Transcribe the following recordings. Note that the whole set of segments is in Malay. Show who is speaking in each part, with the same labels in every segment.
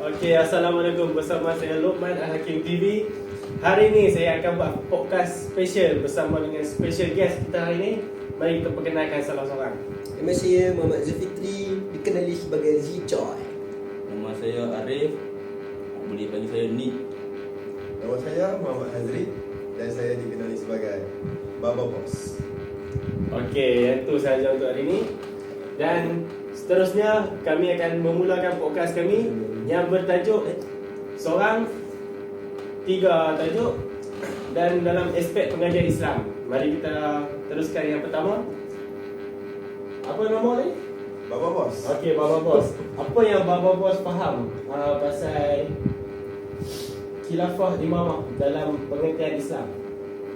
Speaker 1: Okey, Assalamualaikum. Bersama saya Lokman Al-Hakim TV Hari ini saya akan buat podcast special bersama dengan special guest kita hari ini. Mari kita perkenalkan salah seorang
Speaker 2: Nama saya Muhammad Zulfikri. Dikenali sebagai Z-Joy
Speaker 3: Nama saya Arif. Boleh panggil saya Nick.
Speaker 4: Nama saya Muhammad Hazri dan saya dikenali sebagai Baba Boss.
Speaker 1: Okey, itu sahaja untuk hari ini Dan seterusnya kami akan memulakan podcast kami Yang bertajuk Seorang Tiga tajuk Dan dalam aspek pengajian Islam Mari kita teruskan yang pertama Apa nama ni?
Speaker 4: Baba Boss.
Speaker 1: Okey, Baba Bos. Apa yang Baba Bos faham uh, pasal khilafah imamah dalam pengertian Islam?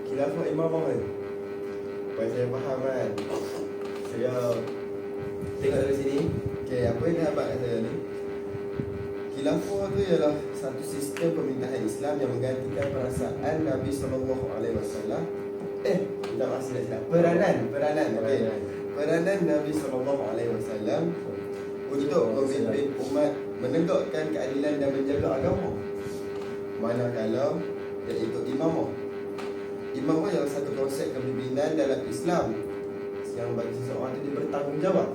Speaker 4: Khilafah Imamah kan. Apa yang saya faham kan. Saya
Speaker 2: Tengok dari sini
Speaker 4: Okay, apa yang dia abad kat saya ni Khilafah tu ialah satu sistem pemerintahan Islam yang menggantikan perasaan Nabi Sallallahu Alaihi Wasallam. Eh, tidak maksud tidak silap. Peranan, peranan, okey. Peranan Nabi Sallallahu Alaihi Wasallam untuk memimpin umat menegakkan keadilan dan menjaga agama. Manakala dia ikut imamah. Imamah ialah satu konsep kepimpinan dalam Islam yang bagi seseorang itu dia bertanggungjawab.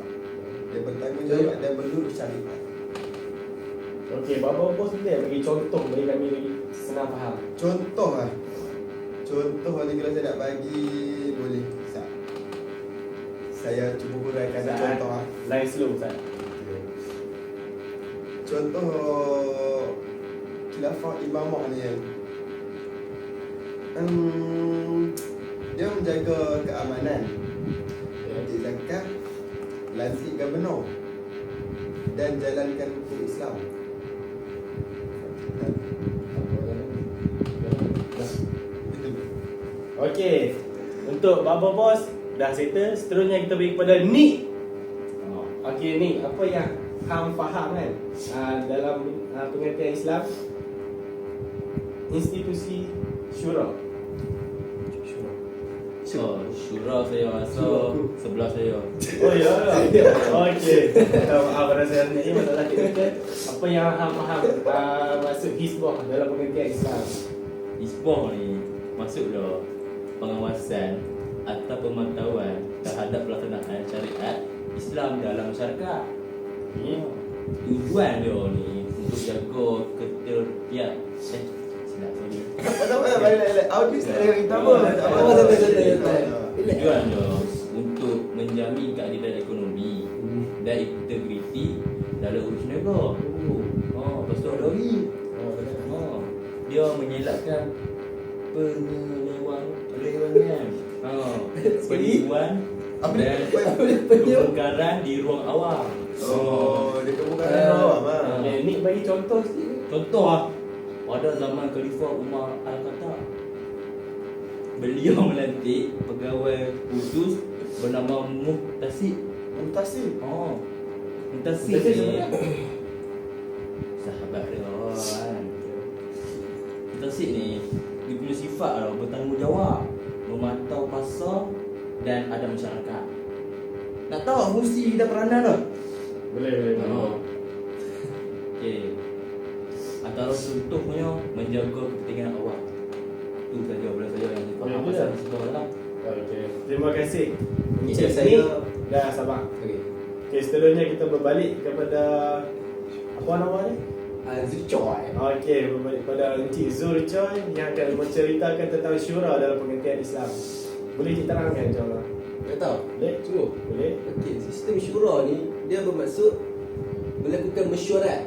Speaker 4: Dia bertanggungjawab dan berlurus syariat.
Speaker 1: Okey, Baba Bos boleh bagi contoh bagi kami lagi senang faham.
Speaker 4: Contoh lah Contoh ni kalau saya nak bagi Boleh Sat. Saya cuba huraikan
Speaker 1: Sat.
Speaker 4: contoh lah
Speaker 1: Line slow Ustaz.
Speaker 4: Contoh Khilafah imamah ni kan hmm, Dia menjaga keamanan Lantik gubernur Dan jalankan hukum Islam
Speaker 1: Okey. Untuk Baba Bos dah settle, seterusnya kita bagi kepada Nick.
Speaker 3: oh.
Speaker 1: Okey Nick, apa yang hang faham kan uh, dalam uh, pengertian Islam institusi syura.
Speaker 3: So, Syura saya rasa sebelah saya
Speaker 1: Oh ya. Okey. Minta Maaf pada saya ni masalah teknikal. Apa yang hang faham uh, maksud hizbah dalam pengertian Islam?
Speaker 3: Isbah ni maksudnya pengawasan atau pemantauan terhadap pelaksanaan syariat Islam dalam masyarakat.
Speaker 1: Okay.
Speaker 3: Tujuan dia ni untuk jaga ketertiban eh.
Speaker 4: Tak apa, balik balik. Audis tak ada kita apa. Tak apa.
Speaker 2: Apa sampai sana Relax
Speaker 3: Tujuan dia untuk menjamin keadilan ekonomi dan integriti dalam urus negara. Oh, lepas tu ada lagi. Oh, dia mengelakkan penyelewang penyelewangan. Oh, penipuan
Speaker 4: Apa
Speaker 3: dan kebongkaran di ruang awam.
Speaker 4: Oh, dia kebukaan
Speaker 2: Eh,
Speaker 4: awam ah.
Speaker 1: Okay, Nick bagi contoh sikit.
Speaker 3: Contoh ah, pada zaman Khalifah Umar Al-Khattab Beliau melantik pegawai khusus bernama Muhtasib
Speaker 4: Mutasi.
Speaker 3: Oh, Muhtasib
Speaker 1: Muhtasib
Speaker 3: ni Sahabat dia kan Muhtasib ni Dia punya sifat tau bertanggungjawab Memantau pasar dan ada masyarakat Nak tahu fungsi dan peranan tu?
Speaker 1: Boleh, boleh. boleh.
Speaker 3: Oh. Antara contohnya menjaga kepentingan awak. Itu saja boleh saya yang saya faham pasal sebuah lah.
Speaker 1: Okey. Terima kasih.
Speaker 2: Encik
Speaker 1: Encik
Speaker 2: saya
Speaker 1: dah sabar.
Speaker 2: Okay
Speaker 1: Okey, seterusnya kita berbalik kepada apa nama ni?
Speaker 2: uh, Z-Joy
Speaker 1: Okey, berbalik kepada Encik Zul Choi yang akan menceritakan tentang syura dalam pengertian Islam. Boleh diterangkan insya-Allah?
Speaker 2: Tak tahu
Speaker 1: Boleh?
Speaker 2: Tunggu
Speaker 1: Boleh?
Speaker 2: Okey, sistem syura ni dia bermaksud melakukan mesyuarat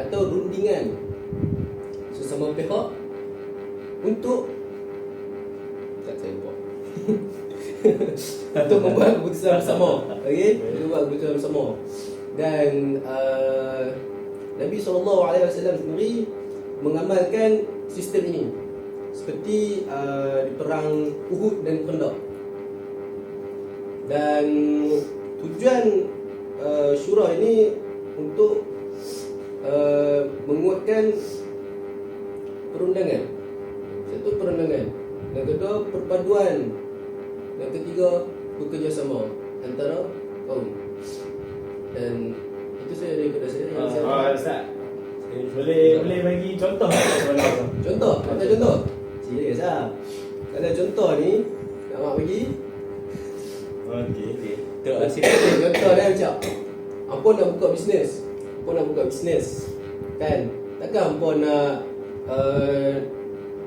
Speaker 2: atau rundingan sesama pihak untuk tak saya buat. untuk membuat keputusan bersama. Okey, untuk membuat keputusan bersama. Dan uh, Nabi SAW sendiri mengamalkan sistem ini seperti uh, di perang Uhud dan Khandaq dan tujuan uh, syura ini untuk uh, menguatkan perundangan satu perundangan yang kedua perpaduan yang ketiga bekerjasama antara kaum dan itu saya daripada saya yang saya
Speaker 1: Ustaz.
Speaker 3: Saya
Speaker 1: Boleh boleh bagi contoh tu.
Speaker 2: Contoh, ada contoh. Serius lah. Kalau contoh ni, nak mak bagi.
Speaker 1: Okey.
Speaker 3: Okey. Tu asyik.
Speaker 2: Contoh dia macam, Ampun nak buka bisnes. Ampun nak buka bisnes. Kan? Takkan ampun nak uh,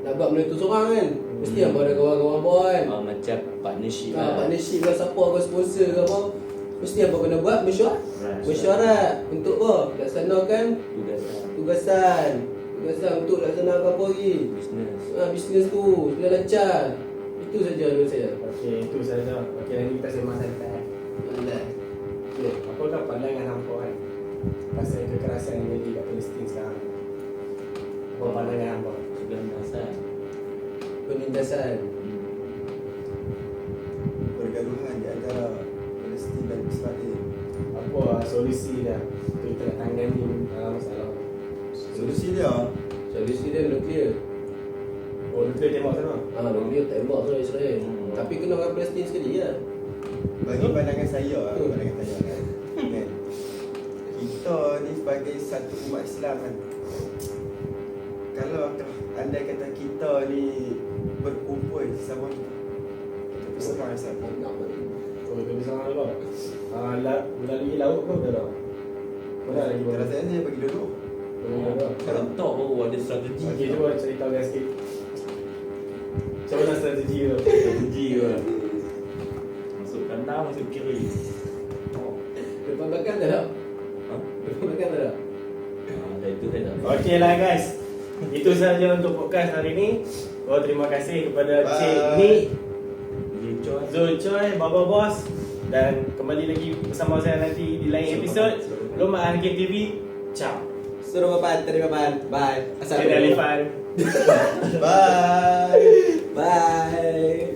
Speaker 2: nak buat benda tu seorang kan? Mesti
Speaker 3: Hmm.
Speaker 2: ada kawan-kawan ampun kan?
Speaker 3: Ah, macam partnership
Speaker 2: Ha, partnership ke siapa ke sponsor ke apa Mesti apa kena buat mesyuarat
Speaker 3: Right.
Speaker 2: Mesyuarat Untuk apa? Laksanakan
Speaker 3: Tugasan
Speaker 2: tugasan Tugasan untuk laksanakan apa lagi
Speaker 3: Business
Speaker 2: ha, Bisnes tu Sudah lancar Itu saja dulu saya
Speaker 1: Okey, itu saja. Okey, nanti kita sembang santai.
Speaker 2: Alhamdulillah
Speaker 1: Okey, apakah pandangan hampa kan? Pasal kekerasan yang jadi kat Palestin sekarang. Apa pandangan?
Speaker 3: Sudah merasa
Speaker 2: Penindasan
Speaker 4: Pergaduhan di antara Palestin dan Israel.
Speaker 1: Apa solusi dia? Untuk kita nak tangani uh, masalah.
Speaker 4: Solusi dia
Speaker 2: Solusi dia nuklear
Speaker 1: Oh, nuklear tembak sana.
Speaker 2: ha, Nuklear tembak tu Israel
Speaker 3: Hmm.
Speaker 2: Tapi kena orang Palestin sekali ya
Speaker 4: bagi pandangan saya, ah, pandangan saya kan. Kita ni sebagai satu umat Islam kan. Kalau andai kata kita ni berkumpul sama kita. Bersama Islam.
Speaker 1: Oh, itu di sana juga. Ah, la- melalui laut ke udara? Mana lagi boleh?
Speaker 4: saya ni bagi dulu.
Speaker 3: Kalau tak baru ada strategi
Speaker 1: Okey, cuba ceritakan sikit. Macam mana strategi tu?
Speaker 3: Strategi ke Masuk kanan masuk kiri Oh
Speaker 2: Depan belakang tak ada
Speaker 1: Okey lah guys. Itu saja untuk podcast hari ini. Oh, terima kasih kepada
Speaker 4: Bye.
Speaker 1: Cik Ni, Zul Choi, Baba Boss dan kembali lagi bersama saya nanti di lain episod Lomba Harga TV. Ciao.
Speaker 2: Suruh papan, terima papan Bye
Speaker 1: Saya Alifan.
Speaker 4: Bye.